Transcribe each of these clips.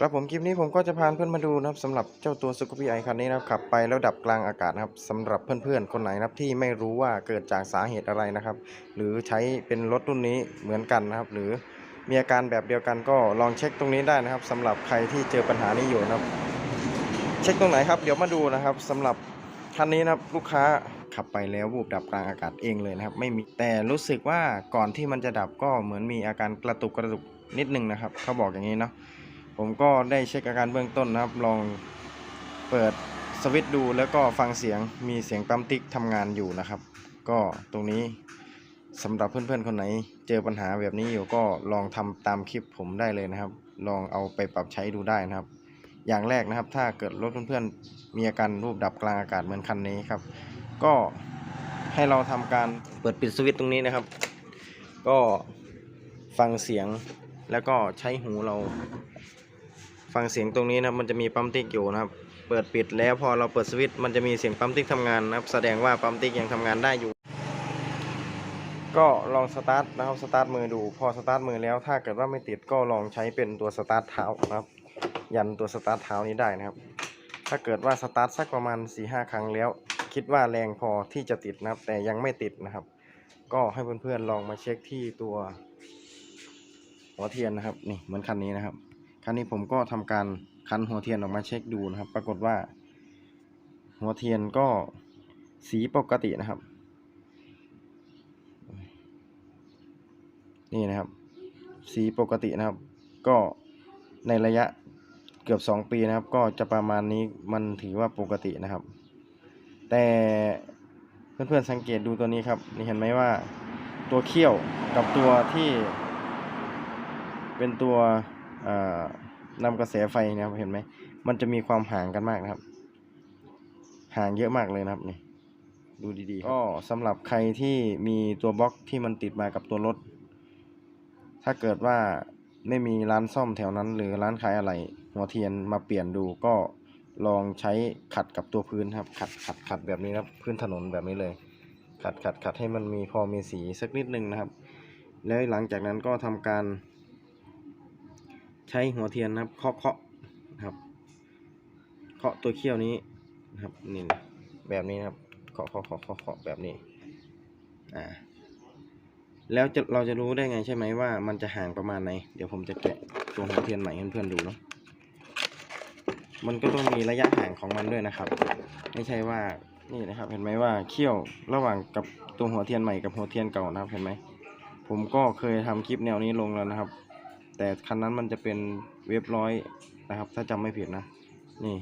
ครับผมคลิปนี้ผมก็จะพาเพื่อนมาดูนะครับสำหรับเจ้าตัวซูเปอร์พีไอคันนี้นะครับขับไปแล้วดับกลางอากาศนะครับสำหรับเพื่อนๆคนไหนนะครับที่ไม่รู้ว่าเกิดจากสาเหตุอะไรนะครับ หรือใช้เป็นรถรุ่นนี้เหมือนกันนะครับ หรือมีอาการแบบเดียวกันก็ลองเช็คตรงนี้ได้นะครับสำหรับใครที่เจอปัญหานี้อยู่นะครับ เช็คตรงไหนครับเดี๋ยวมาดูนะครับสำหรับคันนี้นะครับลูกค้าขับไปแล้ววูบดับกลางอากาศเองเลยนะครับ ไม่มีแต่รู้สึกว่าก่อนที่มันจะดับก็เหมือนมีอาการกระตุกกระตุกนิดนึงนะครับ เขาบอกอย่างนี้เนาะ ผมก็ได้เช็คอาการเบื้องต้นนะครับ ลองเปิดสวิตช์ดูแล้วก็ฟังเสียงมีเสียงปั๊มติ๊กทำงานอยู่นะครับ ก็ตรงนี้สำหรับเพื่อนๆคนไหน เจอปัญหาแบบนี้อยู่ก็ลองทำตามคลิปผมได้เลยนะครับ ลองเอาไปปรับใช้ดูได้นะครับ อย่างแรกนะครับ ถ้าเกิดรถเพื่อนๆมีอาการรูปดับกลางอากาศเหมือนคันนี้ครับ ก็ให้เราทำการเปิดปิดสวิตช์ตรงนี้นะครับ ก็ฟังเสียงแล้วก็ใช้หูเรา ฟังเสียงตรงนี้นะครับมันจะมีปั๊มติ๊กอยู่นะครับ เปิดปิดแล้วพอเราเปิดสวิตช์มันจะมีเสียงปั๊มติ๊กทำงานนะครับ แสดงว่าปั๊มติ๊กยังทำงานได้อยู่ ก็ลองสตาร์ทนะครับสตาร์ทมือดู พอสตาร์ทมือแล้วถ้าเกิดว่าไม่ติดก็ลองใช้เป็นตัวสตาร์ทเท้านะครับ ยันตัวสตาร์ทเท้านี้ได้นะครับ ถ้าเกิดว่าสตาร์ทสักประมาณ4ีหครั้งแล้ว คิดว่าแรงพอที่จะติดนะครับ แต่ยังไม่ติดนะครับ ก็ให้เพื่อนๆลองมาเช็คที่ตัวหัวเทียนนะครับนี่เหมือนคันนี้นะครับ คันนี้ผมก็ทำการคันหัวเทียนออกมาเช็คดูนะครับ ปรากฏว่า หัวเทียนก็สีปกตินะครับ นี่นะครับ สีปกตินะครับ ก็ในระยะเกือบ 2 ปีนะครับ ก็จะประมาณนี้มันถือว่าปกตินะครับ แต่เพื่อนๆสังเกตดูตัวนี้ครับ นี่เห็นไหมว่าตัวเขี้ยวกับตัวที่เป็นตัว นำกระแสไฟนะครับเห็นไหมมันจะมีความห่างกันมากนะครับ ห่างเยอะมากเลยนะครับนี่ดูดีๆก็สำหรับใครที่มีตัวบล็อกที่มันติดมากับตัวรถ ถ้าเกิดว่าไม่มีร้านซ่อมแถวนั้น หรือร้านขายอะไรหัวเทียนมาเปลี่ยนดูก็ลองใช้ขัดกับตัวพื้นครับ ขัดขัดขัดแบบนี้นะครับ พื้นถนนแบบนี้เลย ขัดขัดขัดให้มันมีพอมีสีสักนิดนึงนะครับ แล้วหลังจากนั้นก็ทำการ ใช้หัวเทียนนะครับเคาะเคาะครับเคาะตัวเขี้ยวนี้นะครับนี่แบบนี้นะครับเคาะเคาะเคาะเคาะเคาะแบบนี้อ่าแล้วจะเราจะรู้ได้ไงใช่ไหมว่ามันจะห่างประมาณไหน เดี๋ยวผมจะแกะตัวหัวเทียนใหม่ให้เพื่อนๆดูเนาะมันก็ต้องมีระยะห่างของมันด้วยนะครับ ไม่ใช่ว่านี่นะครับ เห็นไหมว่าเขี้ยวระหว่างกับตัวหัวเทียนใหม่กับหัวเทียนเก่านะครับเห็นไหมผมก็เคยทำคลิปแนวนี้ลงแล้วนะครับ แต่คันนั้นมันจะเป็นเว็บร้อยนะครับ ถ้าจำไม่ผิดนะ นี่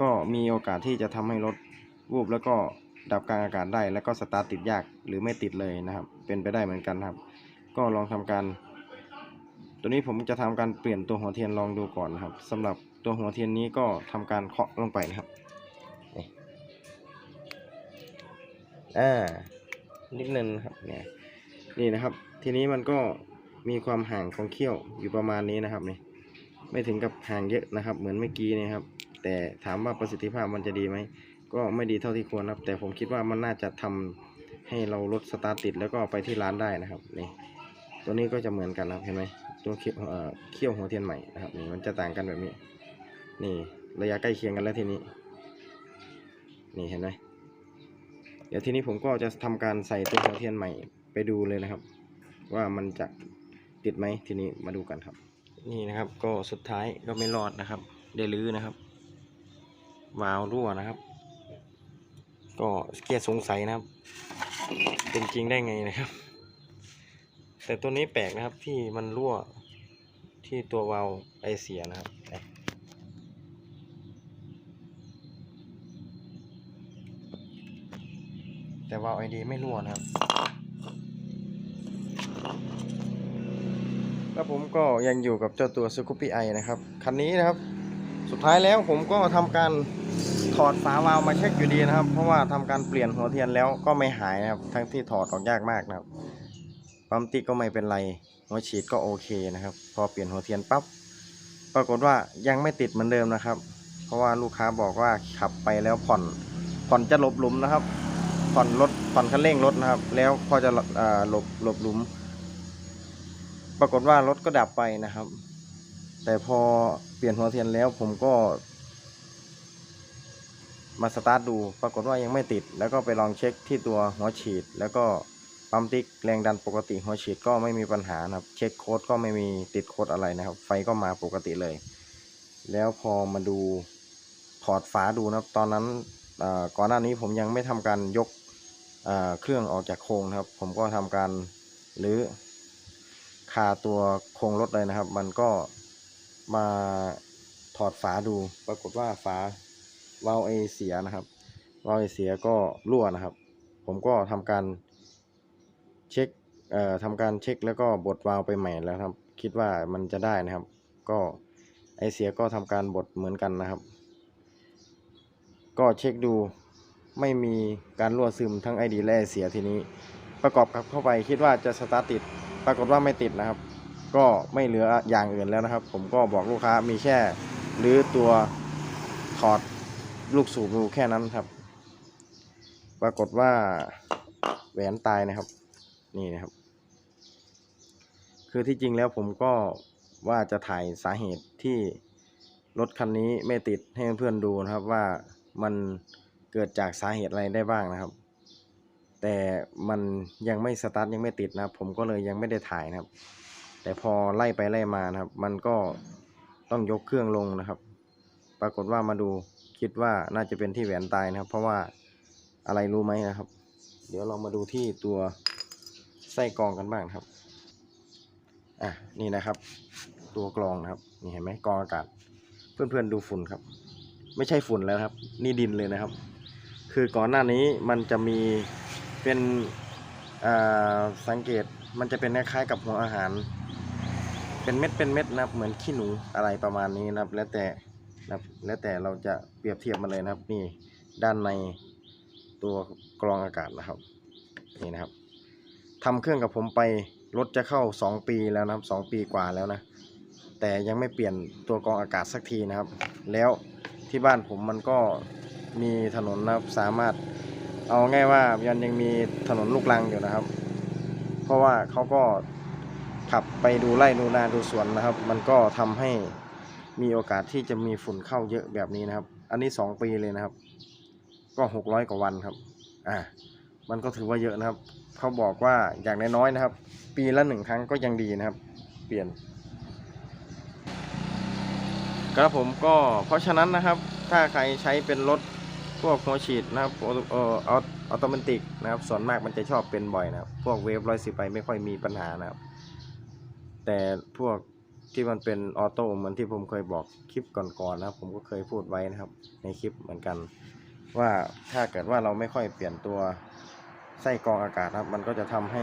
ก็มีโอกาสที่จะทำให้รถวูบแล้วก็ดับกลางอากาศได้ แล้วก็สตาร์ทติดยากหรือไม่ติดเลยนะครับ เป็นไปได้เหมือนกันครับ ก็ลองทำการ ตัวนี้ผมจะทำการเปลี่ยนตัวหัวเทียนลองดูก่อนนะครับสำหรับตัวหัวเทียนนี้ก็ทำการเคาะลงไปนะครับนี่อ่านิดนึงครับเนี่ยนี่นะครับ ทีนี้มันก็ มีความห่างของเขี้ยวอยู่ประมาณนี้นะครับนี่ไม่ถึงกับห่างเยอะนะครับ เหมือนเมื่อกี้นี่ครับ แต่ถามว่าประสิทธิภาพมันจะดีไหมก็ไม่ดีเท่าที่ควรครับ แต่ผมคิดว่ามันน่าจะทำให้เราลดสตาร์ติดแล้วก็ไปที่ร้านได้นะครับนี่ตัวนี้ก็จะเหมือนกันครับเห็นไหมตัวเขี้ยวเขี้ยวหัวเทียนใหม่นะครับนี่มันจะต่างกันแบบนี้ นี่ระยะใกล้เคียงกันแล้วทีนี้ นี่เห็นไหมเดี๋ยวทีนี้ผมก็จะทำการใส่ตัวหัวเทียนใหม่ไปดูเลยนะครับ ว่ามันจะ ติดไหมทีนี้มาดูกันครับ นี่นะครับก็สุดท้ายก็ไม่รอดนะครับ ได้ลื้อนะครับ วาล์วรั่วนะครับ ก็เกียร์สงสัยนะครับ เป็นจริงได้ไงนะครับ แต่ตัวนี้แปลกนะครับที่มันรั่วที่ตัววาล์วไอเสียนะครับแต่วาล์วไอดีไม่รั่วนะครับ แล้วผมก็ยังอยู่กับเจ้าตัว s c o o p y i นะครับคันนี้นะครับ สุดท้ายแล้วผมก็ทำการถอดฝาวาล์วมาเช็คอยู่ดีนะครับ เพราะว่าทำการเปลี่ยนหัวเทียนแล้วก็ไม่หายนะครับ ทั้งที่ถอดออกยากมากนะครับปั๊มติก็ไม่เป็นไรหัวฉีดก็โอเคนะครับ พอเปลี่ยนหัวเทียนปั๊บปรากฏว่ายังไม่ติดเหมือนเดิมนะครับ เพราะว่าลูกค้าบอกว่าขับไปแล้วผ่อนผ่อนจะหลบหลุมนะครับ ผ่อนรถผ่อนคันเร่งรถนะครับ แล้วพอจะหลบหลบหลุม ปรากฏว่ารถก็ดับไปนะครับ แต่พอเปลี่ยนหัวเทียนแล้วผมก็ มาสตาร์ทดู ปรากฏว่ายังไม่ติด แล้วก็ไปลองเช็คที่ตัวหัวฉีด แล้วก็ปั๊มติ๊กแรงดันปกติหัวฉีดก็ไม่มีปัญหานะครับ เช็คโค้ดก็ไม่มีติดโค้ดอะไรนะครับ ไฟก็มาปกติเลย แล้วพอมาดูถอดฝาดูนะครับ ตอนนั้นก่อนหน้านี้ผมยังไม่ทำการยกเครื่องออกจากโครงนะครับ ผมก็ทำการหรือ คาตัวโครงรถเลยนะครับ มันก็มาถอดฝาดู ปรากฏว่าฝา วาล์วเอเสียนะครับ วาล์วเอเสียก็รั่วนะครับ ผมก็ทำการเช็คเอ่อทำการเช็คแล้วก็บดวาล์วไปใหม่แล้วครับ คิดว่ามันจะได้นะครับ ก็ไอเสียก็ทำการบดเหมือนกันนะครับ ก็เช็คดูไม่มีการรั่วซึมทั้งไอดีและไอเสียทีนี้ ประกอบกับเข้าไปคิดว่าจะสตาร์ทติด ปรากฏว่าไม่ติดนะครับ ก็ไม่เหลืออย่างอื่นแล้วนะครับ ผมก็บอกลูกค้ามีแค่หรือตัวถอดลูกสูบดูแค่นั้นครับ ปรากฏว่าแหวนตายนะครับ นี่นะครับ คือที่จริงแล้วผมก็ว่าจะถ่ายสาเหตุที่รถคันนี้ไม่ติดให้เพื่อนๆดูนะครับว่ามันเกิดจากสาเหตุอะไรได้บ้างนะครับ แต่มันยังไม่สตาร์ทยังไม่ติดนะครับ ผมก็เลยยังไม่ได้ถ่ายนะครับ แต่พอไล่ไปไล่มานะครับ มันก็ต้องยกเครื่องลงนะครับ ปรากฏว่ามาดูคิดว่าน่าจะเป็นที่แหวนตายนะครับ เพราะว่าอะไรรู้ไหมนะครับ เดี๋ยวเรามาดูที่ตัวไส้กรองกันบ้างครับอะนี่นะครับ ตัวกรองนะครับนี่เห็นไหมกรองอากาศ เพื่อนๆดูฝุ่นครับ ไม่ใช่ฝุ่นแล้วครับ นี่ดินเลยนะครับ คือก่อนหน้านี้มันจะมี เป็นอ่าสังเกตมันจะเป็นคล้ายๆกับหัวอาหาร เป็นเม็ดเป็นเม็ดนะครับ เหมือนขี้หนูอะไรประมาณนี้นะครับ แล้วแต่นะครับแล้วแต่เราจะเปรียบเทียบมาเลยนะครับ นี่ด้านในตัวกรองอากาศนะครับนี่นะครับทำเครื่องกับผมไปรถจะเข้า 2 ปีแล้วนะครับ 2 ปีกว่าแล้วนะ แต่ยังไม่เปลี่ยนตัวกรองอากาศสักทีนะครับ แล้วที่บ้านผมมันก็มีถนนนะครับสามารถ เอาง่ายว่ายันยังมีถนนลูกรังอยู่นะครับ เพราะว่าเขาก็ขับไปดูไร่ดูนาดูสวนนะครับ มันก็ทำให้มีโอกาสที่จะมีฝุ่นเข้าเยอะแบบนี้นะครับ อันนี้ 2 ปีเลยนะครับ ก็600กว่าวันครับ อ่า มันก็ถือว่าเยอะนะครับ เขาบอกว่าอย่างน้อยๆนะครับ ปีละหนึ่งครั้งก็ยังดีนะครับ เปลี่ยน ครับผมก็เพราะฉะนั้นนะครับ ถ้าใครใช้เป็นรถ พวกหัวฉีดนะครับเอ่อออโตเมติกนะครับส่วนมากมันจะชอบเป็นบ่อยนะครับ พวกเวฟร้อยสิบไปไม่ค่อยมีปัญหานะครับ แต่พวกที่มันเป็นออโต้เหมือนที่ผมเคยบอกคลิปก่อนๆนะครับ ผมก็เคยพูดไว้นะครับ ในคลิปเหมือนกัน ว่าถ้าเกิดว่าเราไม่ค่อยเปลี่ยนตัวไส้กรองอากาศนะครับ มันก็จะทำให้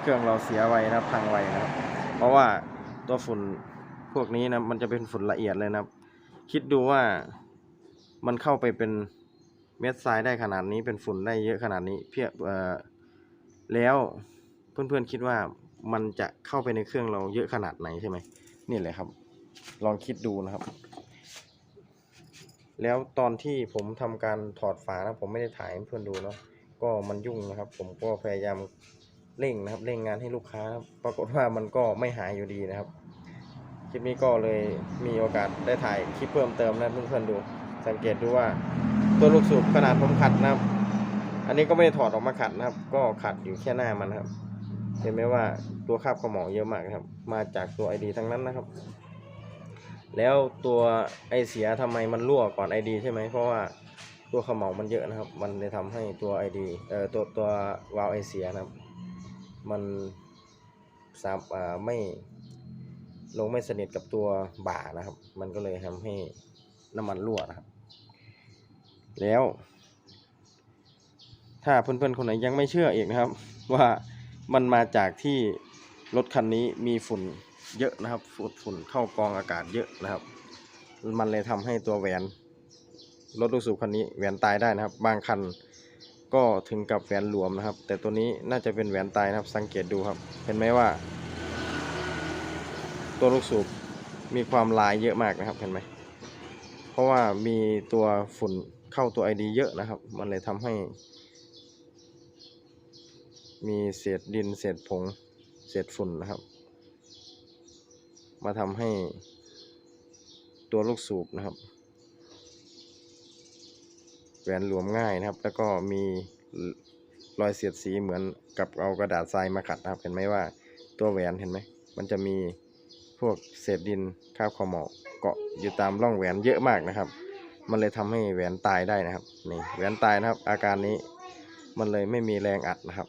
เครื่องเราเสียไวนะครับพังไวนะครับ เพราะว่าตัวฝุ่นพวกนี้นะมันจะเป็นฝุ่นละเอียดเลยนะครับ คิดดูว่ามันเข้าไปเป็น เม็ดทรายได้ขนาดนี้เป็นฝุ่นได้เยอะขนาดนี้เพียบเอ่อแล้วเพื่อนๆคิดว่ามันจะเข้าไปในเครื่องเราเยอะขนาดไหนใช่ไหมนี่แหละครับ ลองคิดดูนะครับ แล้วตอนที่ผมทำการถอดฝานะผมไม่ได้ถ่ายให้เพื่อนดูเนาะก็มันยุ่งนะครับ ผมก็พยายามเร่งนะครับเร่งงานให้ลูกค้านะปรากฏว่ามันก็ไม่หายอยู่ดีนะครับคลิปนี้ก็เลยมีโอกาสได้ถ่ายคลิปเพิ่มเติมนะเพื่อนๆดู สังเกตดูว่าตัวลูกสูบขนาดผมขัดนะครับ อันนี้ก็ไม่ได้ถอดออกมาขัดนะครับ ก็ขัดอยู่แค่หน้ามันนะครับ เห็นไหมว่าตัวคราบขมเหลาเยอะมากครับ มาจากตัวไอดีทั้งนั้นนะครับ แล้วตัวไอเสียทำไมมันรั่วก่อนไอดีใช่ไหมเพราะว่าตัวขมเหลามันเยอะนะครับ มันเลยทำให้ตัวไอดีเอ่อตัวตัววาล์วไอเสียนะครับ มันสามอ่าไม่ลงไม่สนิทกับตัวบ่านะครับ มันก็เลยทำให้น้ำมันรั่วนะครับ แล้ว ถ้าเพื่อนๆคนไหนยังไม่เชื่ออีกนะครับ ว่ามันมาจากที่รถคันนี้มีฝุ่นเยอะนะครับ ฝุ่นฝุ่นเข้ากองอากาศเยอะนะครับ มันเลยทำให้ตัวแหวนรถลูกสูบคันนี้แหวนตายได้นะครับ บางคันก็ถึงกับแหวนหลวมนะครับ แต่ตัวนี้น่าจะเป็นแหวนตายนะครับ สังเกตดูครับ เห็นไหมว่า ตัวลูกสูบมีความลายเยอะมากนะครับเห็นไหมเพราะว่ามีตัวฝุ่น เข้าตัวไอดีเยอะนะครับ มันเลยทำให้ มีเศษดินเศษผงเศษฝุ่นนะครับ มาทำให้ตัวลูกสูบนะครับแหวนหลวมง่ายนะครับ แล้วก็มีรอยเสียดสีเหมือนกับเอากระดาษทรายมาขัดนะครับ เห็นไหมว่าตัวแหวนเห็นไหม มันจะมีพวกเศษดินคราบขมเหลาเกาะอยู่ตามร่องแหวนเยอะมากนะครับ มันเลยทำให้แหวนตายได้นะครับนี่แหวนตายนะครับ อาการนี้มันเลยไม่มีแรงอัดนะครับ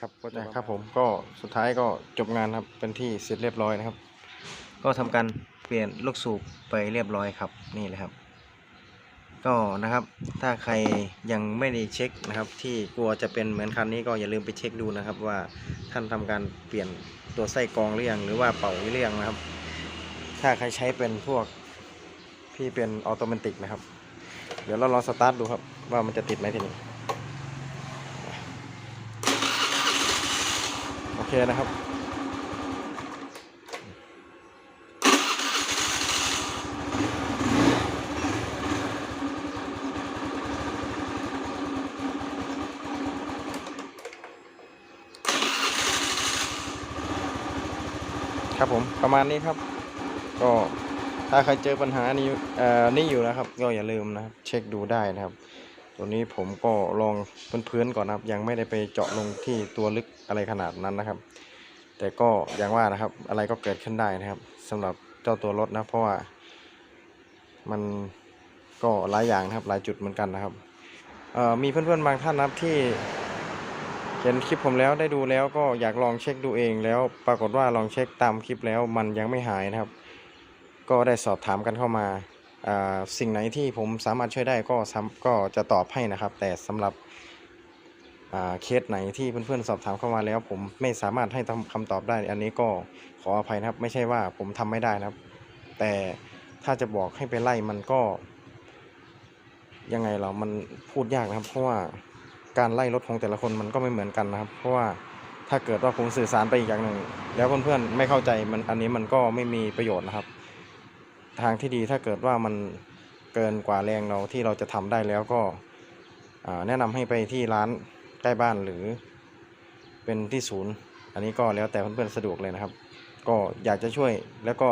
ครับก็จะครับผมก็สุดท้ายก็จบงานครับเป็นที่เสร็จเรียบร้อยนะครับ ก็ทำการเปลี่ยนลูกสูบไปเรียบร้อยครับนี่เลยครับ ก็นะครับ ถ้าใครยังไม่ได้เช็คนะครับ ที่กลัวจะเป็นเหมือนคันนี้ก็อย่าลืมไปเช็คดูนะครับ ว่าท่านทำการเปลี่ยนตัวไส้กรองหรือยังหรือว่าเป่าหรือยังนะครับ ถ้าใครใช้เป็นพวกที่เป็นออโตเมติกนะครับ เดี๋ยวเราลองสตาร์ทดูครับ ว่ามันจะติดไหมทีนี้โอเคนะครับ ครับผมประมาณนี้ครับ ก็ถ้าใครเจอปัญหานี้เอ่อนี่อยู่นะครับ ก็อย่าลืมนะครับ เช็คดูได้นะครับ ตัวนี้ผมก็ลองพื้นๆก่อนนะครับ ยังไม่ได้ไปเจาะลงที่ตัวลึกอะไรขนาดนั้นนะครับ แต่ก็อย่างว่านะครับ อะไรก็เกิดขึ้นได้นะครับสำหรับเจ้าตัวรถนะเพราะว่า มันก็หลายอย่างนะครับ หลายจุดเหมือนกันนะครับเอ่อมีเพื่อนๆบางท่านนะครับที่ เห็นคลิปผมแล้วได้ดูแล้วก็อยากลองเช็คดูเองแล้ว ปรากฏว่าลองเช็คตามคลิปแล้วมันยังไม่หายนะครับ ก็ได้สอบถามกันเข้ามาสิ่งไหนที่ผมสามารถช่วยได้ก็ก็จะตอบให้นะครับ แต่สำหรับเคสไหนที่เพื่อนๆสอบถามเข้ามาแล้ว ผมไม่สามารถให้คำตอบได้ อันนี้ก็ขออภัยนะครับ ไม่ใช่ว่าผมทำไม่ได้นะครับ แต่ถ้าจะบอกให้ไปไล่มันก็ ยังไงเรามันพูดยากนะครับ เพราะว่า การไล่รถของแต่ละคนมันก็ไม่เหมือนกันนะครับ เพราะว่าถ้าเกิดว่าผมสื่อสารไปอีกอย่างหนึ่ง แล้วเพื่อนๆไม่เข้าใจมันอันนี้มันก็ไม่มีประโยชน์นะครับ ทางที่ดีถ้าเกิดว่ามันเกินกว่าแรงเราที่เราจะทำได้แล้วก็แนะนำให้ไปที่ร้านใกล้บ้านหรือเป็นที่ศูนย์ อันนี้ก็แล้วแต่เพื่อนๆสะดวกเลยนะครับ ก็อยากจะช่วยแล้วก็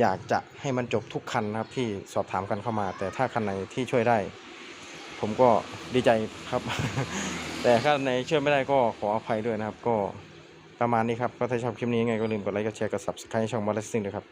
อยากจะให้มันจบทุกคันนะครับที่สอบถามกันเข้ามา แต่ถ้าคันไหนที่ช่วยได้ ผมก็ดีใจครับ แต่ถ้าในช่วยไม่ได้ก็ขออภัยด้วยนะครับ ก็ประมาณนี้ครับ ก็ถ้าชอบคลิปนี้ยังไงก็ลืมกดไลค์กดแชร์กด subscribe ช่องบอลเลสซิ่งด้วยครับ